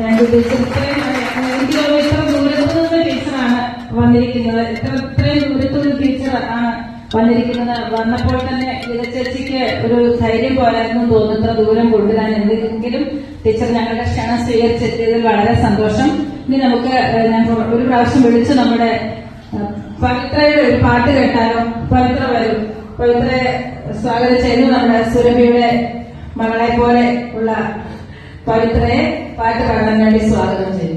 എനിക്ക് തോന്നുന്നു ഇത്ര ദൂരത്തു നിന്ന് ടീച്ചറാണ് വന്നിരിക്കുന്നത് ഇത്ര ഇത്രയും ദൂരത്ത് നിന്ന് ടീച്ചർ ആണ് വന്നിരിക്കുന്നത് വന്നപ്പോൾ തന്നെ വിരച്ചേച്ചിക്ക് ഒരു ധൈര്യം പോരായിരുന്നു തോന്നുന്നു ദൂരം കൊണ്ടുവരാൻ എന്തെങ്കിലും ടീച്ചർ ഞങ്ങളുടെ ക്ഷണം സ്വീകരിച്ചെത്തിയതിൽ വളരെ സന്തോഷം ഇനി നമുക്ക് ഞാൻ ഒരു പ്രാവശ്യം വിളിച്ച് നമ്മുടെ പവിത്രയുടെ ഒരു പാട്ട് കേട്ടാലോ? പവിത്ര വരും. പവിത്രയെ സ്വാഗതം ചെയ്യുന്നു നമ്മുടെ സുരഭിയുടെ മകളെ പോലെ ഉള്ള പവിത്രയെ പാട്ട് പാടാൻ വേണ്ടി സ്വാഗതം ചെയ്യുന്നു